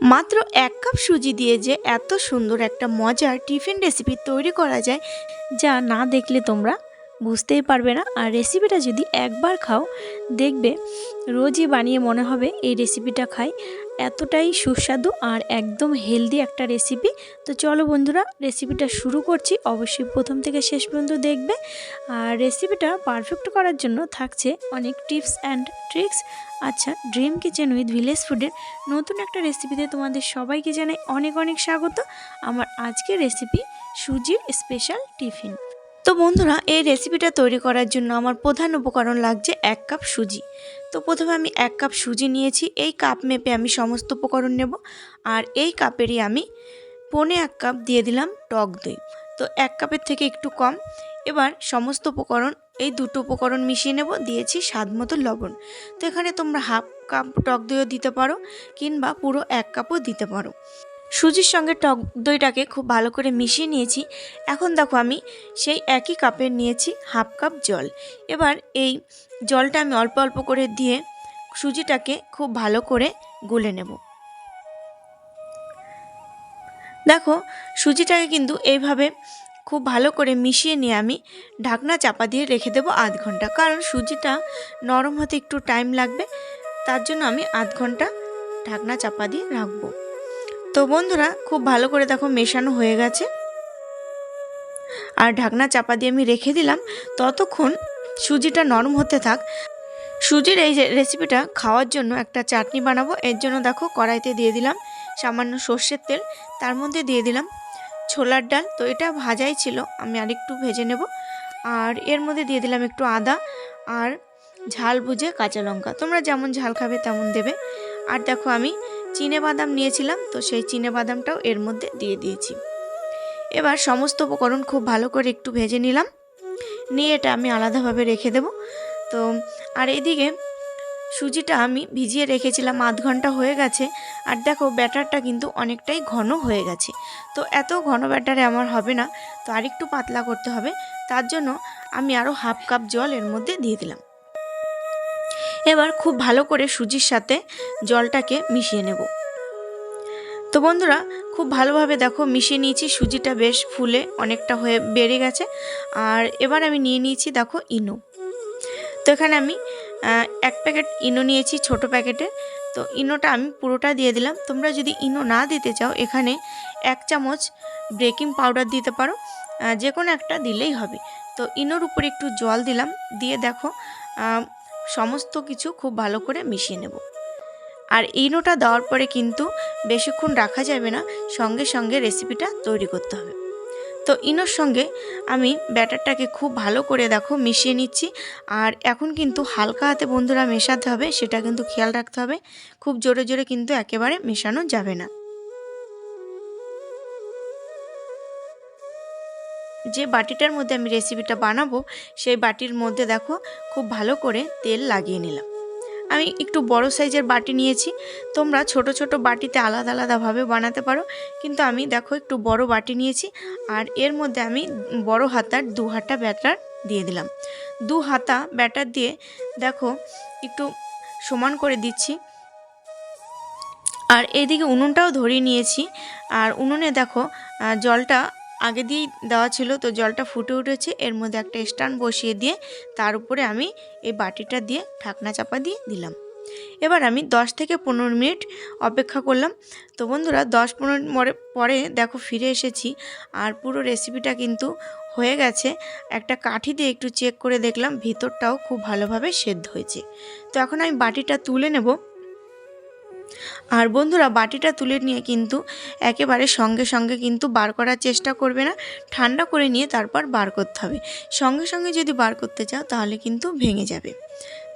মাত্র এক কাপ সুজি দিয়ে যে এত সুন্দর একটা মজার টিফিন রেসিপি তৈরি করা যায়, যা না দেখলে তোমরা বুঝতেই পারবে না। আর রেসিপিটা যদি একবার খাও, দেখবে রোজই বানিয়ে মনে হবে এই রেসিপিটা খাই। এতটাই সুস্বাদু আর একদম হেলদি একটা রেসিপি তো চলো বন্ধুরা রেসিপিটা শুরু করছি। অবশ্যই প্রথম থেকে শেষ পর্যন্ত দেখবে। আর রেসিপিটা পারফেক্ট করার জন্য থাকছে অনেক টিপস অ্যান্ড ট্রিক্স আচ্ছা ড্রিম কিচেন উইথ ভিলেজ ফুডের নতুন একটা রেসিপিতে তোমাদের সবাইকে জানাই অনেক অনেক স্বাগত। আমার আজকের রেসিপি সুজির স্পেশাল টিফিন তো বন্ধুরা, এই রেসিপিটা তৈরি করার জন্য আমার প্রধান উপকরণ লাগছে এক কাপ সুজি। তো প্রথমে আমি এক কাপ সুজি নিয়েছি, এই কাপ মেপে আমি সমস্ত উপকরণ নেব আর এই কাপেরই আমি পনে এক কাপ দিয়ে দিলাম টক দই। তো এক কাপের থেকে একটু কম, এবার সমস্ত উপকরণ, এই দুটো উপকরণ মিশিয়ে নেব, দিয়েছি স্বাদ মতো লবণ। তো এখানে তোমরা হাফ কাপ টক দইও দিতে পারো কিংবা পুরো এক কাপও দিতে পারো। সুজির সঙ্গে টক দইটাকে খুব ভালো করে মিশিয়ে নিয়েছি। এখন দেখো আমি সেই একই কাপের নিয়েছি হাফ কাপ জল। এবার এই জলটা আমি অল্প অল্প করে দিয়ে সুজিটাকে খুব ভালো করে গুলে নেব। দেখো সুজিটাকে কিন্তু এইভাবে খুব ভালো করে মিশিয়ে নিয়ে আমি ঢাকনা চাপা দিয়ে রেখে দেবো আধ ঘণ্টা। কারণ সুজিটা নরম হতে একটু টাইম লাগবে। তার জন্য আমি আধ ঘণ্টা ঢাকনা চাপা দিয়ে রাখব। তো বন্ধুরা, খুব ভালো করে দেখো মেশানো হয়ে গেছে। আর ঢাকনা চাপা দিয়ে আমি রেখে দিলাম। ততক্ষণ সুজিটা নরম হতে থাক। সুজির এই রেসিপিটা খাওয়ার জন্য একটা চাটনি বানাবো। এর জন্য দেখো কড়াইতে দিয়ে দিলাম সামান্য সর্ষের তেল। তার মধ্যে দিয়ে দিলাম ছোলার ডাল। তো এটা ভাজাই ছিল, আমি আরেকটু ভেজে নেব। আর এর মধ্যে দিয়ে দিলাম একটু আদা আর ঝাল বুঝে কাঁচা লঙ্কা। তোমরা যেমন ঝাল খাবে তেমন দেবে। আর দেখো আমি চিনে বাদাম নিয়েছিলাম, তো সেই চিনে বাদামটাও এর মধ্যে দিয়ে দিয়েছি। এবার সমস্ত উপকরণ খুব ভালো করে একটু ভেজে নিলাম। নিয়ে এটা আমি আলাদাভাবে রেখে দেব। তো, আর এদিকে সুজিটা আমি ভিজিয়ে রেখেছিলাম, আধ ঘণ্টা হয়ে গেছে। আর দেখো, ব্যাটারটা কিন্তু অনেকটাই ঘন হয়ে গেছে। তো এত ঘন ব্যাটারে আমার হবে না, তো আরেকটু পাতলা করতে হবে। তার জন্য আমি আরও হাফ কাপ জল এর মধ্যে দিয়ে দিলাম। এবার খুব ভালো করে সুজির সাথে জলটাকে মিশিয়ে নেব। তো বন্ধুরা, খুব ভালোভাবে দেখো মিশিয়ে নিয়েছি, সুজিটা বেশ ফুলে অনেকটা হয়ে বেড়ে গেছে। আর এবার আমি নিয়ে নিয়েছি দেখো ইনো। তো এখানে আমি এক প্যাকেট ইনো নিয়েছি ছোট প্যাকেটে। তো ইনোটা আমি পুরোটা দিয়ে দিলাম। তোমরা যদি ইনো না দিতে চাও, এখানে এক চামচ বেকিং পাউডার দিতে পারো। যে কোনো একটা দিলেই হবে। তো ইনোর উপরে একটু জল দিলাম। দিয়ে দেখো সমস্ত কিছু খুব ভালো করে মিশিয়ে নেব। আর ইনোটা দেওয়ার পরে কিন্তু বেশিক্ষণ রাখা যাবে না, সঙ্গে সঙ্গে রেসিপিটা তৈরি করতে হবে। তো ইনোর সঙ্গে আমি ব্যাটারটাকে খুব ভালো করে দেখো মিশিয়ে নিচ্ছি। আর এখন কিন্তু হালকা হাতে বন্ধুরা মেশাতে হবে, সেটা কিন্তু খেয়াল রাখতে হবে। খুব জোরে জোরে কিন্তু একেবারে মেশানো যাবে না। যে বাটিটার মধ্যে আমি রেসিপিটা বানাবো, সেই বাটির মধ্যে দেখো খুব ভালো করে তেল লাগিয়ে নিলাম। আমি একটু বড় সাইজের বাটি নিয়েছি, তোমরা ছোট ছোট বাটিতে আলাদা আলাদাভাবে বানাতে পারো, কিন্তু আমি দেখো একটু বড় বাটি নিয়েছি, আর এর মধ্যে আমি বড় হাতার দু হাতা ব্যাটার দিয়ে দিলাম। দু হাতা ব্যাটার দিয়ে দেখো একটু সমান করে দিচ্ছি। আর এদিকে উনুনটাও ধরিয়ে নিয়েছি, আর উনুনে দেখো জলটা আগে দিয়েই দেওয়া ছিল তো জলটা ফুটে উঠেছে। এর মধ্যে একটা স্ট্যান্ড বসিয়ে দিয়ে তার উপরে আমি এই বাটিটা দিয়ে ঢাকনা চাপা দিয়ে দিলাম। এবার আমি 10 থেকে পনেরো মিনিট অপেক্ষা করলাম। তো বন্ধুরা, দশ পনেরো মিনিট পরে দেখো ফিরে এসেছি আর পুরো রেসিপিটা কিন্তু হয়ে গেছে। একটা কাঠি দিয়ে একটু চেক করে দেখলাম, ভিতরটাও খুব ভালোভাবে সেদ্ধ হয়েছে। তো এখন আমি বাটিটা তুলে নেব। আর বন্ধুরা বাটিটা তুলে নিয়ে কিন্তু একেবারে সঙ্গে সঙ্গে কিন্তু বার করার চেষ্টা করবে না। ঠান্ডা করে নিয়ে তারপর বার করতে হবে। সঙ্গে সঙ্গে যদি বার করতে চাও তাহলে কিন্তু ভেঙে যাবে।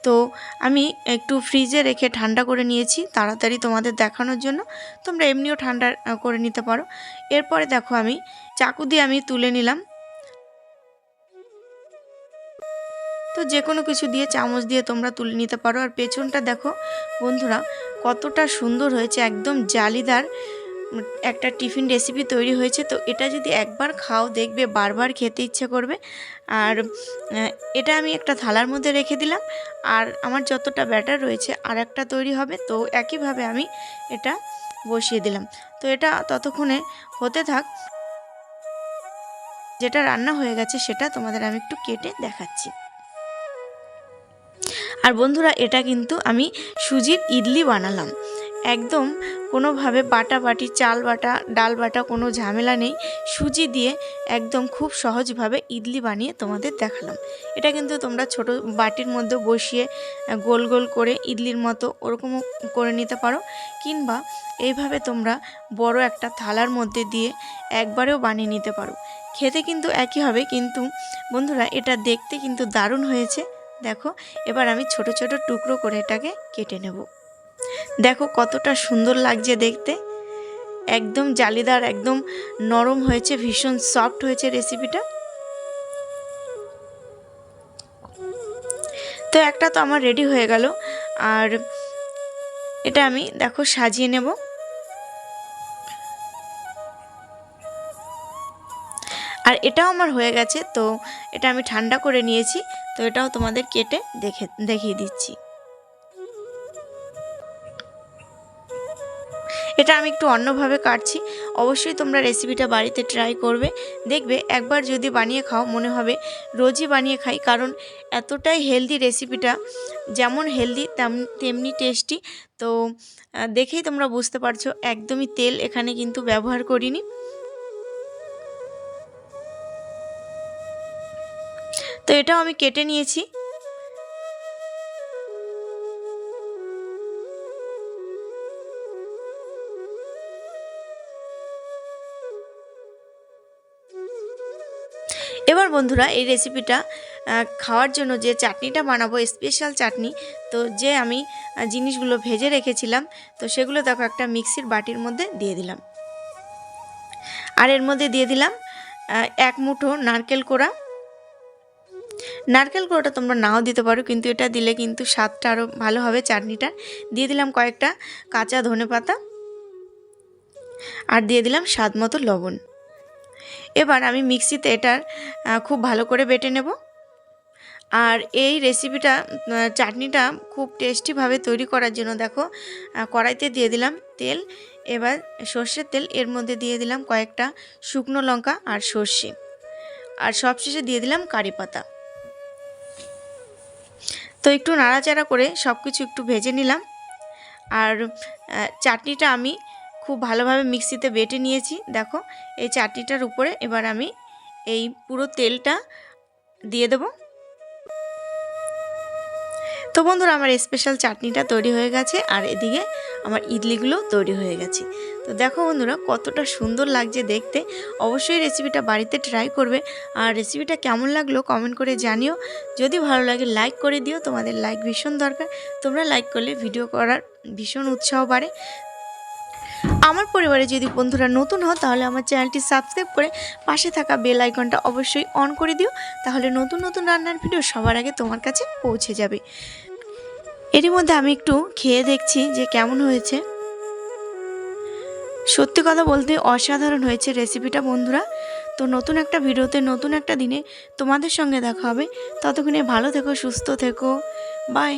তো আমি একটু ফ্রিজে রেখে ঠান্ডা করে নিয়েছি তাড়াতাড়ি তোমাদের দেখানোর জন্য। তোমরা এমনিও ঠান্ডা করে নিতে পারো। এরপরে দেখো আমি চাকু দিয়ে আমি তুলে নিলাম। তো যে কোনো কিছু দিয়ে চামচ দিয়ে তোমরা তুলে নিতে পারো। আর পেছনটা দেখো, বন্ধুরা, কতটা সুন্দর হয়েছে, একদম জালিদার, একটা টিফিন রেসিপি তৈরি হয়েছে। তো এটা যদি একবার খাও, দেখবে বারবার খেতে ইচ্ছে করবে। আর এটা আমি একটা থালার মধ্যে রেখে দিলাম। আর আমার যতটা ব্যাটার রয়েছে আর একটা তৈরি হবে। তো একইভাবে আমি এটা বসিয়ে দিলাম। তো এটা ততক্ষণে হতে থাক। যেটা রান্না হয়ে গেছে, সেটা তোমাদের আমি একটু কেটে দেখাচ্ছি। আর বন্ধুরা, এটা কিন্তু আমি সুজির ইডলি বানালাম। একদম কোনোভাবে বাটা বাটি, চাল বাটা, ডাল বাটা কোনো ঝামেলা নেই। সুজি দিয়ে একদম খুব সহজভাবে ইডলি বানিয়ে তোমাদের দেখালাম। এটা কিন্তু তোমরা ছোট বাটির মধ্যে বসিয়ে গোল গোল করে ইডলির মতো ওরকমও করে নিতে পারো। কিংবা এইভাবে তোমরা বড় একটা থালার মধ্যে দিয়ে একবারেও বানিয়ে নিতে পারো। খেতে কিন্তু একই হবে, কিন্তু বন্ধুরা, এটা দেখতে কিন্তু দারুণ হয়েছে। দেখো, এবার আমি ছোট ছোট টুকরো করে এটাকে কেটে নেব। দেখো কতটা সুন্দর লাগছে দেখতে। একদম জালিদার, একদম নরম হয়েছে, ভীষণ সফট হয়েছে রেসিপিটা তো একটা তো আমার রেডি হয়ে গেল। আর এটা আমি, দেখো, সাজিয়ে নেব। আর এটাও আমার হয়ে গেছে, তো এটা আমি ঠান্ডা করে নিয়েছি, তো এটাও তোমাদের কেটে দেখে, দেখিয়ে দিচ্ছি। এটা আমি একটু অন্যভাবে কাটছি, অবশ্যই তোমরা রেসিপিটা বাড়িতে ট্রাই করবে, দেখবে একবার যদি বানিয়ে খাও মনে হবে রোজই বানিয়ে খাই, কারণ এতটাই হেলদি রেসিপিটা যেমন হেলদি তেমনি টেস্টি তো দেখেই তোমরা বুঝতে পারছ, একদমই তেল এখানে কিন্তু ব্যবহার করিনি। তো এটাও আমি কেটে নিয়েছি। এবার বন্ধুরা, এই রেসিপিটা খাওয়ার জন্য যে চাটনিটা বানাবো স্পেশাল চাটনি, তো যে আমি জিনিসগুলো ভেজে রেখেছিলাম, তো সেগুলো দেখো একটা মিক্সির বাটির মধ্যে দিয়ে দিলাম। আর এর মধ্যে দিয়ে দিলাম এক মুঠো নারকেল কোড়া নারকেল গুঁড়োটা তোমরা নাও দিতে পারো, কিন্তু এটা দিলে কিন্তু স্বাদটা আরও ভালো হবে চাটনিটার দিয়ে দিলাম কয়েকটা কাঁচা ধনে পাতা আর দিয়ে দিলাম স্বাদ মতো লবণ। এবার আমি মিক্সিতে এটার খুব ভালো করে বেটে নেব। আর এই রেসিপিটা চাটনিটা খুব টেস্টিভাবে তৈরি করার জন্য দেখো কড়াইতে দিয়ে দিলাম তেল। এবার সর্ষের তেল, এর মধ্যে দিয়ে দিলাম কয়েকটা শুকনো লঙ্কা আর সর্ষে। আর সবশেষে দিয়ে দিলাম কারি পাতা। তো একটু নাড়াচাড়া করে সব কিছু একটু ভেজে নিলাম। আর চাটনিটা আমি খুব ভালোভাবে মিক্সিতে বেটে নিয়েছি। দেখো, এই চাটনিটার উপরে এবার আমি এই পুরো তেলটা দিয়ে দেব। তো বন্ধুরা, আমার স্পেশাল চাটনিটা তৈরি হয়ে গেছে, আর এদিকে আমার ইডলিগুলো তৈরি হয়ে গেছে। তো দেখো বন্ধুরা, কতটা সুন্দর লাগছে দেখতে। অবশ্যই রেসিপিটা বাড়িতে ট্রাই করবে। আর রেসিপিটা কেমন লাগল কমেন্ট করে জানিও। যদি ভালো লাগে লাইক করে দিও। তোমাদের লাইক ভীষণ দরকার। তোমরা লাইক করলে ভিডিও করার ভীষণ উৎসাহ বাড়ে। আমার পরিবারে যদি বন্ধুরা নতুন হও, তাহলে আমার চ্যানেলটি সাবস্ক্রাইব করে পাশে থাকা বেল আইকনটা অবশ্যই অন করে দিও। তাহলে নতুন নতুন রান্নার ভিডিও সবার আগে তোমার কাছে পৌঁছে যাবে। এরই মধ্যে আমি একটু খেয়ে দেখছি যে কেমন হয়েছে। সত্যি কথা বলতে অসাধারণ হয়েছে রেসিপিটা, বন্ধুরা। তো নতুন একটা ভিডিওতে, নতুন একটা দিনে তোমাদের সঙ্গে দেখা হবে। ততক্ষণে ভালো থেকো, সুস্থ থেকো। বাই।